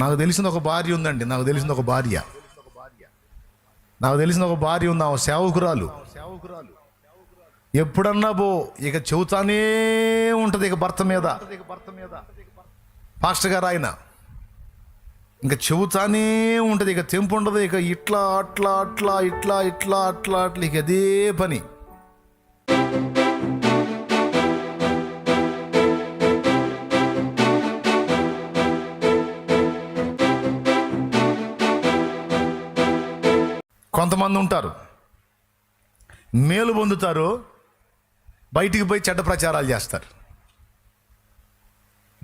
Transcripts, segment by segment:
నాకు తెలిసిన ఒక భార్య ఉందండి నాకు తెలిసిన ఒక భార్య. నాకు తెలిసిన ఒక భార్య ఉంది ఆమె సేవకురాలు. ఎప్పుడన్నా పో ఇక చెబుతానే ఉంటుంది ఇక భర్త మీద. పాస్టర్ గారు ఆయన ఇంకా చెబుతానే ఉంటుంది ఇక తెంపు ఉండదు ఇక ఇట్లా అట్లా అట్లా ఇట్లా ఇట్లా అట్లా అట్లా ఇక అదే పని. కొంతమంది ఉంటారు. మేలు పొందుతారు బయటికి పోయి చెడ్డ ప్రచారాలు చేస్తారు.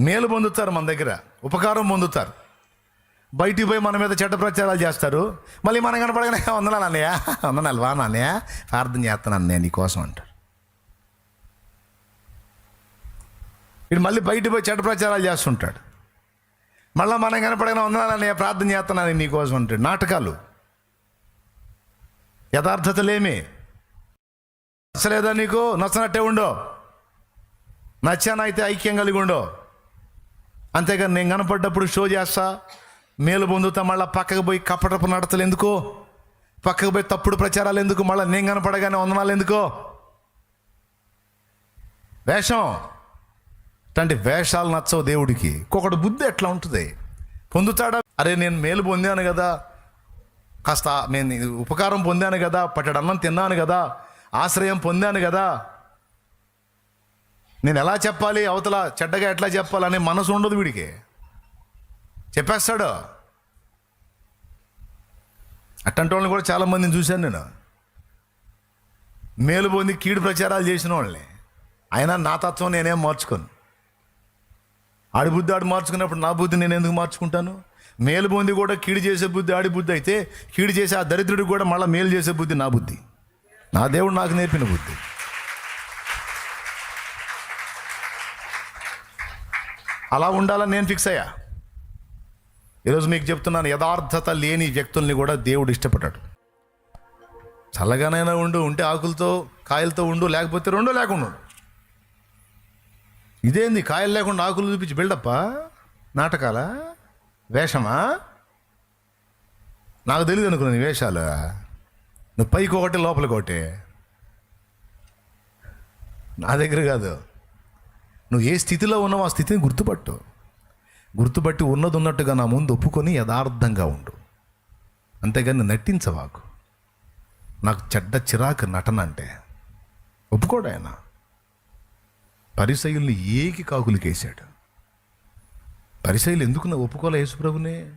మేలు పొందుతారు మన దగ్గర ఉపకారం పొందుతారు. బయటికి పోయి మన మీద చెడ్డ ప్రచారాలు చేస్తారు. మళ్ళీ మనం కనపడగానే వందనాలు అన్నయ్య వందనాలు వా నాన్నయ్య ప్రార్థన చేస్తాను అన్నయ్య నీకోసం అంటారు. ఇటు మళ్ళీ బయటికి పోయి చెడ్డ ప్రచారాలు చేస్తుంటాడు. మళ్ళీ మనం కనపడగానే వందనాలు అన్నయ్య ప్రార్థన చేస్తున్నాను నీకోసం అంటాడు. నాటకాలు. యథార్థతలేమి? నచ్చలేదా నీకు? నచ్చనట్టే ఉండో. నచ్చానైతే ఐక్యం కలిగి ఉండో. అంతేగాని నేను కనపడ్డప్పుడు షో చేస్తా. మేలు పొందుతా మళ్ళీ పక్కకు పోయి కప్పటపు నడతలు ఎందుకు? పక్కకు పోయి తప్పుడు ప్రచారాలు ఎందుకు? మళ్ళీ నేను కనపడగానే వందనాలు ఎందుకో? వేషం. అంటే వేషాలు నచ్చవు దేవుడికి. ఒక్కొక్కటి బుద్ధి ఎట్లా ఉంటుంది? పొందుతాడా? అరే నేను మేలు పొందాను కదా. కాస్త నేను ఉపకారం పొందాను కదా పట్టడు అన్నం తిన్నాను కదా ఆశ్రయం పొందాను కదా. నేను ఎలా చెప్పాలి? అవతల చెడ్డగా ఎట్లా చెప్పాలని మనసు ఉండదు వీడికి. చెప్పేస్తాడు. అట్టంటి వాళ్ళని కూడా చాలామందిని చూశాను నేను. మేలు పొంది కీడు ప్రచారాలు చేసిన వాళ్ళని. అయినా నా తత్వం నేనేం మార్చుకోను. ఆడి బుద్ధి ఆడు మార్చుకున్నప్పుడు నా బుద్ధి నేను ఎందుకు మార్చుకుంటాను? మేలు పొంది కూడా కీడు చేసే బుద్ధి ఆడి బుద్ధి అయితే కీడు చేసే ఆ దరిద్రుడికి కూడా మళ్ళీ మేలు చేసే బుద్ధి నా బుద్ధి. నా దేవుడు నాకు నేర్పిన బుద్ధి. అలా ఉండాలని నేను ఫిక్స్ అయ్యా. ఈరోజు మీకు చెప్తున్నాను యథార్థత లేని వ్యక్తుల్ని కూడా దేవుడు ఇష్టపడ్డాడు. చల్లగానైనా ఉండు ఉంటే ఆకులతో కాయలతో ఉండు లేకపోతే రెండో లేకుండా ఉండు. ఇదేంది కాయలు లేకుండా ఆకులు చూపించి బిల్డప్పా నాటకాలా? వేషమా? నాకు తెలియదు అనుకున్నాను వేషాలు. నువ్వు పైకి ఒకటి లోపలికి ఒకటి. నా దగ్గర కాదు. నువ్వు ఏ స్థితిలో ఉన్నావు ఆ స్థితిని గుర్తుపట్టు. గుర్తుపట్టి ఉన్నది ఉన్నట్టుగా నా ముందు ఒప్పుకొని యథార్థంగా ఉండు. అంతేగాని నటించవాకు. నాకు చెడ్డ చిరాకు నటన అంటే ఒప్పుకోడు ఆయన. పరిసయుల్ని ఏకి కాకులకేశాడు పరిశైలు ఎందుకు నా ఒప్పుకోలే యేసుప్రభునే?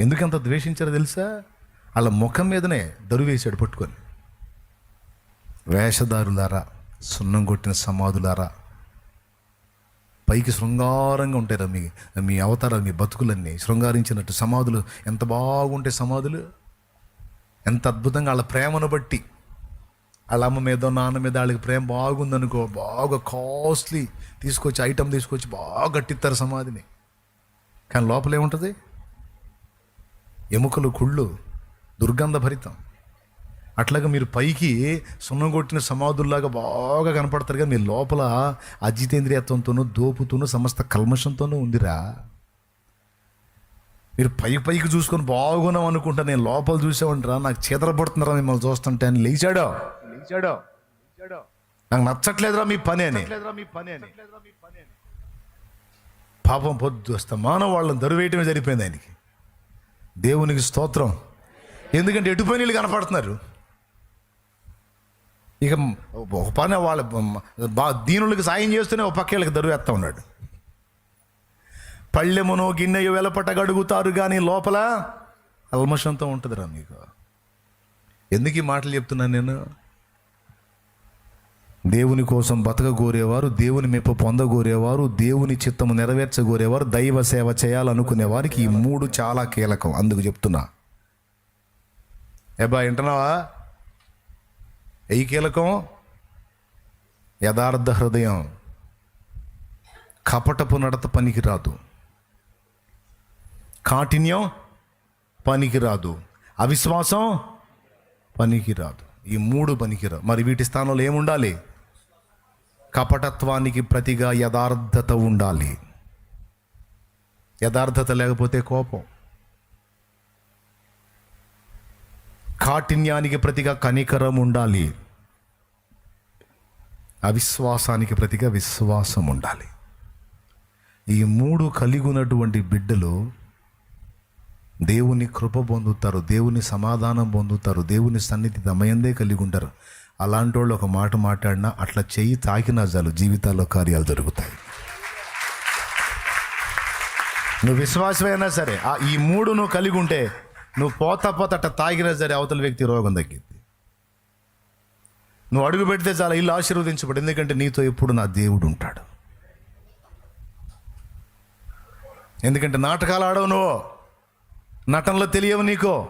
ఎందుకు ద్వేషించారో తెలుసా? వాళ్ళ ముఖం మీదనే దరువేశాడు పట్టుకొని. వేషధారులారా సున్నం కొట్టిన సమాధులారా పైకి శృంగారంగా ఉంటారా మీ మీ అవతారాలు మీ బతుకులన్నీ. శృంగారించినట్టు సమాధులు ఎంత బాగుంటాయి సమాధులు. ఎంత అద్భుతంగా వాళ్ళ ప్రేమను బట్టి. వాళ్ళ అమ్మ మీద నాన్న మీద వాళ్ళకి ప్రేమ బాగుందనుకో బాగా కాస్ట్లీ తీసుకొచ్చి ఐటమ్ తీసుకొచ్చి బాగా కట్టిస్తారు సమాధిని. కానీ లోపల ఏముంటుంది? ఎముకలు కుళ్ళు దుర్గంధ భరితం. అట్లాగా మీరు పైకి సున్నం కొట్టిన సమాధుల్లాగా బాగా కనపడతారు కానీ మీ లోపల అజితేంద్రియత్వంతోనూ దోపుతోనూ సమస్త కల్మషంతోనూ ఉందిరా. మీరు పై పైకి చూసుకొని బాగున్నాం అనుకుంటా నేను లోపల చూసామంటారా నాకు చీదరపడుతున్నారా మిమ్మల్ని చూస్తుంటే అని లేచాడో. లేచాడో. నాకు నచ్చట్లేదురా మీ పని అని. మీ పని అని. పాపం పొద్దు వస్తా మానవ వాళ్ళని దరువేయటమే జరిగిపోయింది ఆయనకి. దేవునికి స్తోత్రం. ఎందుకంటే ఎటు వీళ్ళు కనపడుతున్నారు. ఇక ఒక పని వాళ్ళ బా దీనులకు సాయం చేస్తూనే ఒక పక్క వీళ్ళకి ఉన్నాడు. పళ్ళెమునో గిన్నెయో వెలపట గడుగుతారు కానీ లోపల అల్మషంతో ఉంటుందిరా మీకు. ఎందుకు ఈ మాటలు చెప్తున్నాను నేను? దేవుని కోసం బతకగోరేవారు దేవుని మెప్పు పొందగోరేవారు దేవుని చిత్తము నెరవేర్చగోరేవారు దైవ సేవ చేయాలనుకునే వారికి ఈ మూడు చాలా కీలకం. అందుకు చెప్తున్నా. ఏబా వింటున్నావా? ఈ కీలకం? యథార్థ హృదయం. కపటపు నడత పనికి రాదు కాఠిన్యం పనికిరాదు. అవిశ్వాసం పనికిరాదు. ఈ మూడు పనికిరా మరి వీటి స్థానంలో ఏముండాలి? కపటత్వానికి ప్రతిగా యథార్థత ఉండాలి. యథార్థత లేకపోతే కోపం. కాఠిన్యానికి ప్రతిగా కనికరం ఉండాలి. అవిశ్వాసానికి ప్రతిగా విశ్వాసం ఉండాలి. ఈ మూడు కలిగి ఉన్నటువంటి బిడ్డలు దేవుని కృప పొందుతారు దేవుని సమాధానం పొందుతారు దేవుని సన్నిధి దమయందే కలిగి ఉంటారు. అలాంటి వాళ్ళు ఒక మాట మాట్లాడినా అట్లా చెయ్యి తాకినా చాలు జీవితాల్లో కార్యాలు జరుగుతాయి. నువ్వు విశ్వాసమైనా సరే ఆ ఈ మూడు నువ్వు కలిగి ఉంటే నువ్వు పోతా పోతా అట్ట తాగినా సరే అవతల వ్యక్తి రోగం తగ్గింది నువ్వు అడుగు పెడితే చాలా ఇల్లు ఆశీర్వదించబడి ఎందుకంటే నీతో ఎప్పుడు నా దేవుడు ఉంటాడు. ఎందుకంటే నాటకాలు ఆడవు నువ్వు నటనలో తెలియవు నీకో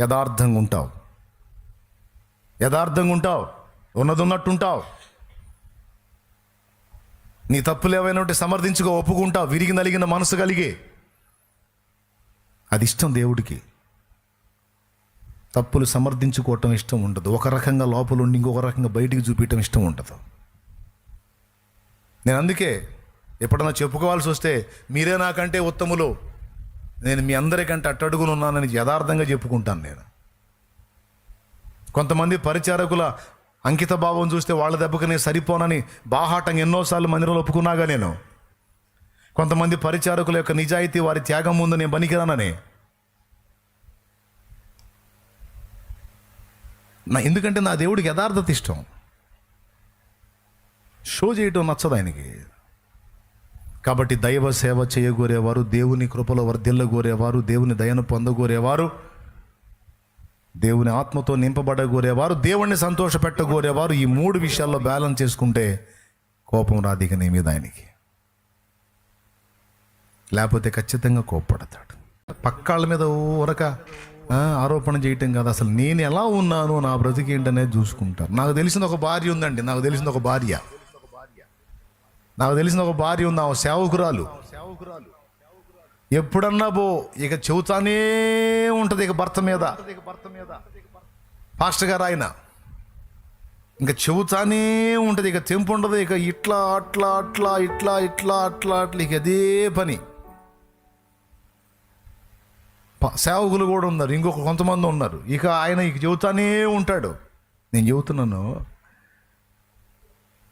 యథార్థంగా ఉంటావు. యథార్థంగా ఉంటావు ఉన్నది ఉన్నట్టు ఉంటావు నీ తప్పులు ఏవైనా ఉంటే సమర్థించుకో ఒప్పుకుంటావు విరిగి నలిగిన మనసు కలిగి. అది ఇష్టం దేవుడికి. తప్పులు సమర్థించుకోవటం ఇష్టం ఉండదు. ఒక రకంగా లోపల ఉండి ఇంకొక రకంగా బయటికి చూపించడం ఇష్టం ఉండదు. నేను అందుకే ఎప్పుడన్నా చెప్పుకోవాల్సి వస్తే మీరే నాకంటే ఉత్తములు. నేను మీ అందరికంటే అట్టడుగులు ఉన్నానని యథార్థంగా చెప్పుకుంటాను నేను. కొంతమంది పరిచారకుల అంకిత భావం చూస్తే వాళ్ళ దెబ్బకి నేను సరిపోనని బాహాటంగా ఎన్నోసార్లు మందిరంలో ఒప్పుకున్నాగా నేను. కొంతమంది పరిచారకుల యొక్క నిజాయితీ వారి త్యాగం ముందు నేను పనికిరానని నా ఎందుకంటే నా దేవుడికి యథార్థత ఇష్టం. షో చేయటం నచ్చదు ఆయనకి. కాబట్టి దైవ సేవ చేయగోరేవారు దేవుని కృపలో వర్ధిల్లగోరేవారు దేవుని దయను పొందగోరేవారు దేవుని ఆత్మతో నింపబడగోరేవారు దేవుణ్ణి సంతోషపెట్టగోరేవారు ఈ మూడు విషయాల్లో బ్యాలెన్స్ చేసుకుంటే కోపం రాదిక నీ మీద ఆయనకి. లేకపోతే ఖచ్చితంగా కోప్పడతాడు. పక్కాళ్ళ మీద ఊరక ఆరోపణ చేయటం కాదు. అసలు నేను ఎలా ఉన్నాను నా బ్రతికి ఏంటనేది చూసుకుంటారు. నాకు తెలిసిన ఒక భార్య ఉందండి నాకు తెలిసిన ఒక భార్య. నాకు తెలిసిన ఒక భార్య ఉంది ఆ సేవకురాలు. ఎప్పుడన్నా పో ఇక చెబుతానే ఉంటుంది ఇక భర్త మీద. పాస్టర్ గారు ఆయన ఇంకా చెబుతానే ఉంటుంది ఇక తెంపు ఉండదు ఇక ఇట్లా అట్లా అట్లా ఇట్లా ఇట్లా అట్లా అట్లా ఇక అదే పని. సేవకులు కూడా ఉన్నారు ఇంకొక కొంతమంది ఉన్నారు ఇక ఆయన ఇక చెబుతానే ఉంటాడు. నేను చెబుతున్నాను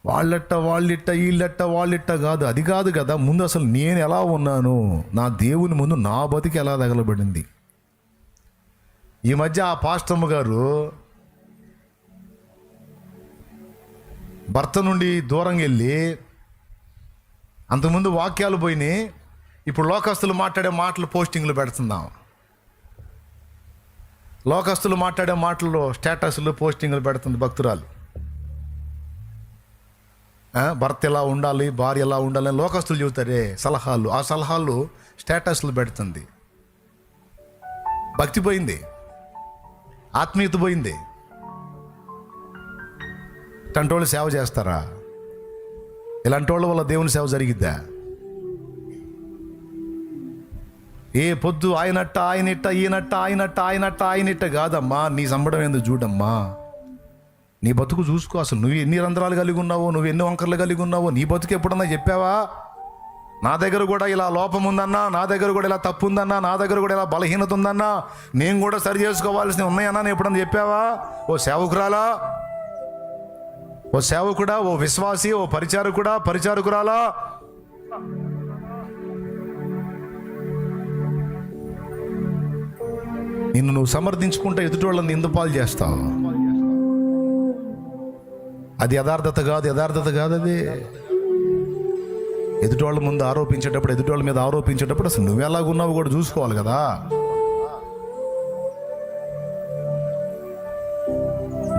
వాళ్ళట్ట వాళ్ళిట్ట వీళ్ళట్ట వాళ్ళిట్ట కాదు. అది కాదు కదా ముందు అసలు నేను ఎలా ఉన్నాను? నా దేవుని ముందు నా బతికి ఎలా తగలబడింది? ఈ మధ్య ఆ పాస్టమ్మ గారు భర్త నుండి దూరంగా వెళ్ళి అంతకుముందు వాక్యాలు పోయినాయి ఇప్పుడు లోకస్తులు మాట్లాడే మాటలు పోస్టింగ్లు పెడుతున్నాం. లోకస్తులు మాట్లాడే మాటల్లో స్టేటస్లు పోస్టింగ్లు పెడుతుంది భక్తురాలు. భర్త ఎలా ఉండాలి భార్య ఎలా ఉండాలి అని లోకస్తులు చెబుతారే సలహాలు. ఆ సలహాలు స్టేటస్లు పెడుతుంది. భక్తి పోయింది. ఆత్మీయత పోయింది. ఇట్లాంటి వాళ్ళు సేవ చేస్తారా? ఇలాంటి వాళ్ళ వల్ల దేవుని సేవ జరిగిద్దా? ఏ పొద్దు ఆయనట్ట ఆయనట్ట ఈయనట్ట ఆయనట్ట ఆయనట్ట ఆయనట్ట కాదమ్మా నీ సంబడం ఏందో చూడమ్మా. నీ బతుకు చూసుకో అసలు నువ్వు ఎన్ని రంధ్రాలు కలిగి ఉన్నావో నువ్వు ఎన్ని వంకర్లు కలిగి ఉన్నావో నీ బతుకు ఎప్పుడన్నా చెప్పావా? నా దగ్గర కూడా ఇలా లోపం ఉందన్నా నా దగ్గర కూడా ఇలా తప్పు ఉందన్నా నా దగ్గర కూడా ఇలా బలహీనత ఉందన్నా నేను కూడా సరి చేసుకోవాల్సినవి ఉన్నాయన్నా నేను ఎప్పుడన్నా చెప్పావా? ఓ సేవకురాలా? ఓ సేవకుడా? ఓ విశ్వాసి? ఓ పరిచారకుడా? పరిచారకురాలా? నిన్ను నువ్వు సమర్థించుకుంటే ఎదుటోళ్ళని నిందపాలు చేస్తావు? అది యథార్థత కాదు యథార్థత కాదు అది ఎదుటోళ్ళ ముందు ఆరోపించేటప్పుడు ఎదుటోళ్ళ మీద ఆరోపించేటప్పుడు అసలు నువ్వు ఎలాగున్నావు కూడా చూసుకోవాలి కదా.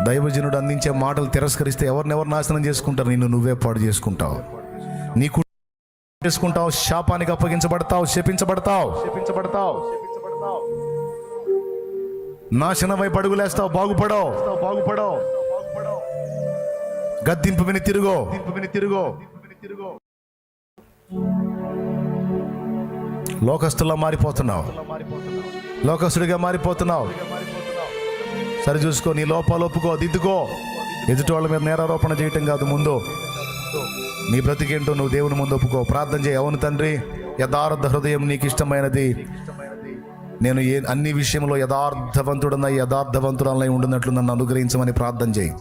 దైవజనుడు అందించే మాటలు తిరస్కరిస్తే ఎవరినెవరు నాశనం చేసుకుంటారు? నిన్ను నువ్వే పాడు చేసుకుంటావు. నీకు చేసుకుంటావు శాపానికి అప్పగించబడతావు శపించబడతావు. శపించబడతావు నాశనమై పడుగులేస్తావు బాగుపడవు బాగుపడవు. గద్దింపు విని తిరుగో. విని తిరుగో. లోకస్తులా మారిపోతున్నావు. లోకస్తుడిగా మారిపోతున్నావు. సరి చూసుకో నీ లోపాలు ఒప్పుకో దిద్దుకో. ఎదుటి వాళ్ళ మీద నేరారోపణ చేయటం కాదు ముందు. నీ బ్రతికేంటో నువ్వు దేవుని ముందు ఒప్పుకో. ప్రార్థన చేయి అవును తండ్రి యథార్థ హృదయం నీకు ఇష్టమైనది నేను ఏ అన్ని విషయంలో యథార్థవంతుడన్న యథార్థవంతుడనై ఉండినట్లు నన్ను అనుగ్రహించమని ప్రార్థన చేయి.